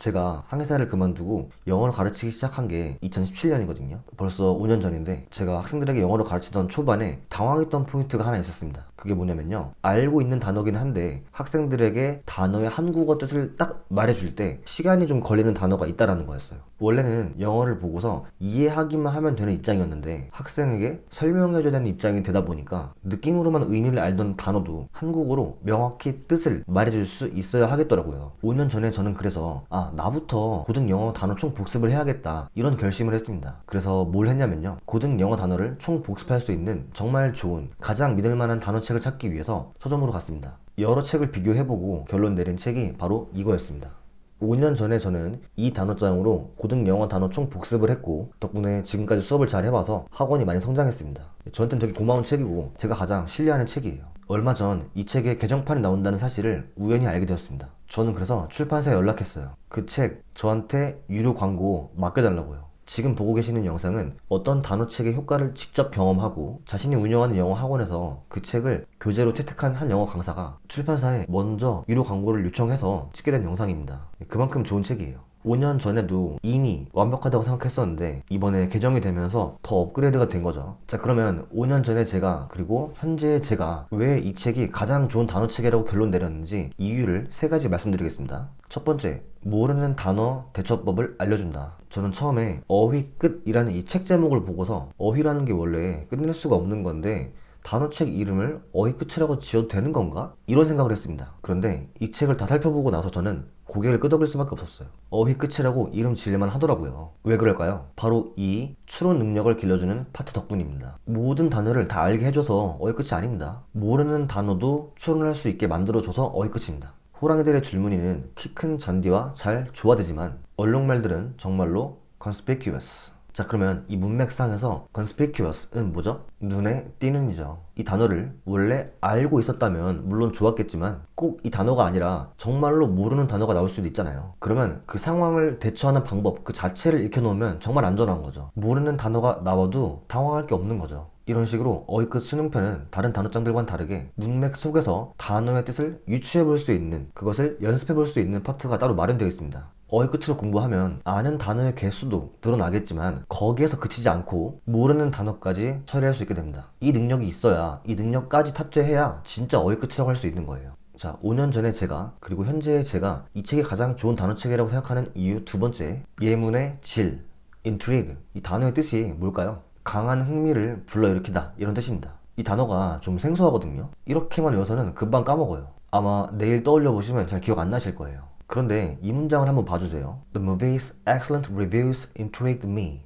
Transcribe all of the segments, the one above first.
제가 항해사를 그만두고 영어를 가르치기 시작한 게 2017년이거든요. 벌써 5년 전인데 제가 학생들에게 영어를 가르치던 초반에 당황했던 포인트가 하나 있었습니다. 그게 뭐냐면요. 알고 있는 단어긴 한데 학생들에게 단어의 한국어 뜻을 딱 말해줄 때 시간이 좀 걸리는 단어가 있다라는 거였어요. 원래는 영어를 보고서 이해하기만 하면 되는 입장이었는데 학생에게 설명해줘야 되는 입장이 되다 보니까 느낌으로만 의미를 알던 단어도 한국어로 명확히 뜻을 말해줄 수 있어야 하겠더라고요. 5년 전에 저는 그래서 아 나부터 고등 영어 단어 총 복습을 해야겠다 이런 결심을 했습니다. 그래서 뭘 했냐면요. 고등 영어 단어를 총 복습할 수 있는 정말 좋은 가장 믿을 만한 단어책을 찾기 위해서 서점으로 갔습니다. 여러 책을 비교해보고 결론 내린 책이 바로 이거였습니다. 5년 전에 저는 이 단어장으로 고등 영어 단어 총 복습을 했고 덕분에 지금까지 수업을 잘 해봐서 학원이 많이 성장했습니다. 저한테는 되게 고마운 책이고 제가 가장 신뢰하는 책이에요. 얼마 전 이 책의 개정판이 나온다는 사실을 우연히 알게 되었습니다. 저는 그래서 출판사에 연락했어요. 그 책 저한테 유료 광고 맡겨달라고요. 지금 보고 계시는 영상은 어떤 단어책의 효과를 직접 경험하고 자신이 운영하는 영어 학원에서 그 책을 교재로 채택한 한 영어 강사가 출판사에 먼저 유료 광고를 요청해서 찍게 된 영상입니다. 그만큼 좋은 책이에요. 5년 전에도 이미 완벽하다고 생각했었는데 이번에 개정이 되면서 더 업그레이드가 된 거죠. 자 그러면 5년 전에 제가 그리고 현재 제가 왜 이 책이 가장 좋은 단어 책이라고 결론 내렸는지 이유를 세 가지 말씀드리겠습니다. 첫 번째, 모르는 단어 대처법을 알려준다. 저는 처음에 어휘 끝이라는 이 책 제목을 보고서 어휘라는 게 원래 끝낼 수가 없는 건데 단어책 이름을 어휘 끝이라고 지어도 되는 건가? 이런 생각을 했습니다. 그런데 이 책을 다 살펴보고 나서 저는 고개를 끄덕일 수밖에 없었어요. 어휘 끝이라고 이름 지을만 하더라고요. 왜 그럴까요? 바로 이 추론 능력을 길러주는 파트 덕분입니다. 모든 단어를 다 알게 해줘서 어휘 끝이 아닙니다. 모르는 단어도 추론할 수 있게 만들어줘서 어휘 끝입니다. 호랑이들의 줄무늬는 키 큰 잔디와 잘 조화되지만 얼룩말들은 정말로 conspicuous. 자 그러면 이 문맥상에서 conspicuous는 뭐죠? 눈에 띄는이죠. 이 단어를 원래 알고 있었다면 물론 좋았겠지만 꼭 이 단어가 아니라 정말로 모르는 단어가 나올 수도 있잖아요. 그러면 그 상황을 대처하는 방법 그 자체를 익혀놓으면 정말 안전한 거죠. 모르는 단어가 나와도 당황할 게 없는 거죠. 이런 식으로 어휘끝 수능편은 다른 단어장들과는 다르게 문맥 속에서 단어의 뜻을 유추해 볼 수 있는 그것을 연습해 볼 수 있는 파트가 따로 마련되어 있습니다. 어휘 끝으로 공부하면 아는 단어의 개수도 늘어나겠지만 거기에서 그치지 않고 모르는 단어까지 처리할 수 있게 됩니다. 이 능력이 있어야 이 능력까지 탑재해야 진짜 어휘 끝이라고 할 수 있는 거예요. 자, 5년 전에 제가 그리고 현재의 제가 이 책이 가장 좋은 단어 책이라고 생각하는 이유 두 번째 예문의 질, intrigue 이 단어의 뜻이 뭘까요? 강한 흥미를 불러일으키다 이런 뜻입니다. 이 단어가 좀 생소하거든요. 이렇게만 외워서는 금방 까먹어요. 아마 내일 떠올려 보시면 잘 기억 안 나실 거예요. 그런데 이 문장을 한번 봐주세요. The movie's excellent reviews intrigued me,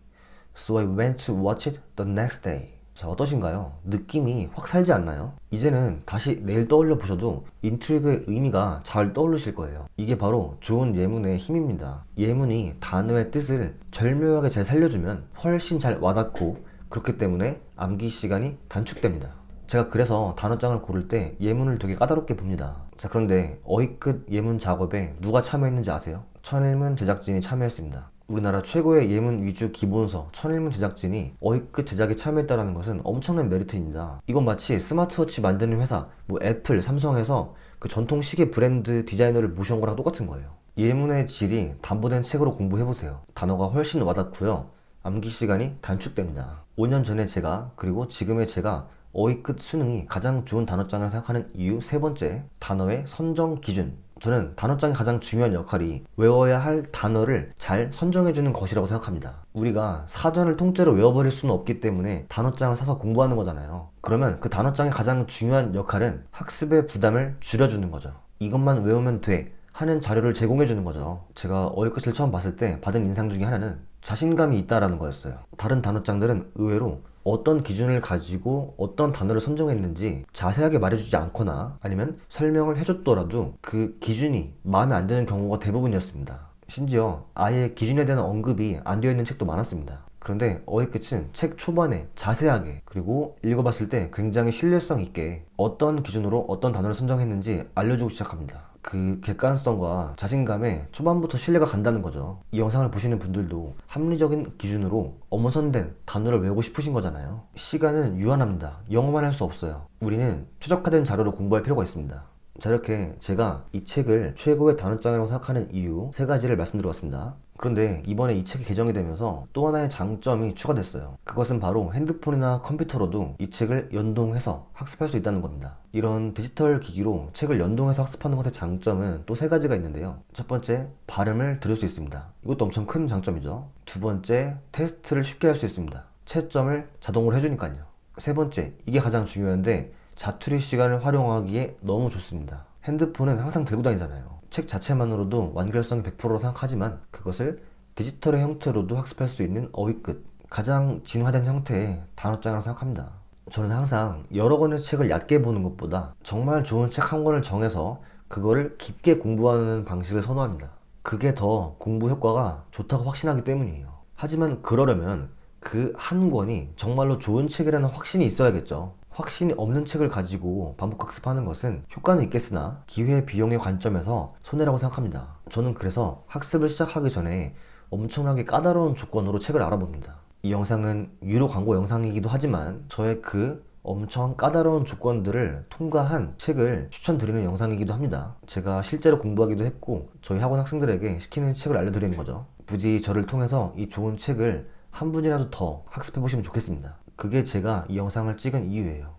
so I went to watch it the next day. 자, 어떠신가요? 느낌이 확 살지 않나요? 이제는 다시 내일 떠올려 보셔도 인트리그의 의미가 잘 떠오르실 거예요. 이게 바로 좋은 예문의 힘입니다. 예문이 단어의 뜻을 절묘하게 잘 살려주면 훨씬 잘 와닿고 그렇기 때문에 암기 시간이 단축됩니다. 제가 그래서 단어장을 고를 때 예문을 되게 까다롭게 봅니다. 자, 그런데 어휘끝 예문 작업에 누가 참여했는지 아세요? 천일문 제작진이 참여했습니다. 우리나라 최고의 예문 위주 기본서 천일문 제작진이 어휘끝 제작에 참여했다는 것은 엄청난 메리트입니다. 이건 마치 스마트워치 만드는 회사, 뭐 애플, 삼성에서 그 전통 시계 브랜드 디자이너를 모셔온 거랑 똑같은 거예요. 예문의 질이 담보된 책으로 공부해보세요. 단어가 훨씬 와닿고요. 암기 시간이 단축됩니다. 5년 전에 제가 그리고 지금의 제가 어휘 끝 수능이 가장 좋은 단어장을 생각하는 이유 세 번째 단어의 선정 기준 저는 단어장의 가장 중요한 역할이 외워야 할 단어를 잘 선정해주는 것이라고 생각합니다. 우리가 사전을 통째로 외워버릴 수는 없기 때문에 단어장을 사서 공부하는 거잖아요. 그러면 그 단어장의 가장 중요한 역할은 학습의 부담을 줄여주는 거죠. 이것만 외우면 돼. 하는 자료를 제공해 주는 거죠. 제가 어휘 끝을 처음 봤을 때 받은 인상 중에 하나는 자신감이 있다라는 거였어요. 다른 단어장들은 의외로 어떤 기준을 가지고 어떤 단어를 선정했는지 자세하게 말해주지 않거나 아니면 설명을 해줬더라도 그 기준이 마음에 안 드는 경우가 대부분이었습니다. 심지어 아예 기준에 대한 언급이 안 되어 있는 책도 많았습니다. 그런데 어휘 끝은 책 초반에 자세하게 그리고 읽어봤을 때 굉장히 신뢰성 있게 어떤 기준으로 어떤 단어를 선정했는지 알려주고 시작합니다. 그 객관성과 자신감에 초반부터 신뢰가 간다는 거죠. 이 영상을 보시는 분들도 합리적인 기준으로 엄선된 단어를 외우고 싶으신 거잖아요. 시간은 유한합니다. 영어만 할 수 없어요. 우리는 최적화된 자료로 공부할 필요가 있습니다. 자 이렇게 제가 이 책을 최고의 단원장이라고 생각하는 이유 세 가지를 말씀드려봤습니다. 그런데 이번에 이 책이 개정이 되면서 또 하나의 장점이 추가됐어요. 그것은 바로 핸드폰이나 컴퓨터로도 이 책을 연동해서 학습할 수 있다는 겁니다. 이런 디지털 기기로 책을 연동해서 학습하는 것의 장점은 또 세 가지가 있는데요. 첫 번째, 발음을 들을 수 있습니다. 이것도 엄청 큰 장점이죠. 두 번째, 테스트를 쉽게 할 수 있습니다. 채점을 자동으로 해주니까요. 세 번째, 이게 가장 중요한데 자투리 시간을 활용하기에 너무 좋습니다. 핸드폰은 항상 들고 다니잖아요. 책 자체만으로도 완결성이 100%로 생각하지만 그것을 디지털의 형태로도 학습할 수 있는 어휘끝, 가장 진화된 형태의 단어장이라고 생각합니다. 저는 항상 여러 권의 책을 얕게 보는 것보다 정말 좋은 책 한 권을 정해서 그거를 깊게 공부하는 방식을 선호합니다. 그게 더 공부 효과가 좋다고 확신하기 때문이에요. 하지만 그러려면 그 한 권이 정말로 좋은 책이라는 확신이 있어야겠죠. 확신이 없는 책을 가지고 반복 학습하는 것은 효과는 있겠으나 기회 비용의 관점에서 손해라고 생각합니다. 저는 그래서 학습을 시작하기 전에 엄청나게 까다로운 조건으로 책을 알아봅니다. 이 영상은 유료 광고 영상이기도 하지만 저의 그 엄청 까다로운 조건들을 통과한 책을 추천드리는 영상이기도 합니다. 제가 실제로 공부하기도 했고 저희 학원 학생들에게 시키는 책을 알려드리는 거죠. 부디 저를 통해서 이 좋은 책을 한 분이라도 더 학습해 보시면 좋겠습니다. 그게 제가 이 영상을 찍은 이유예요.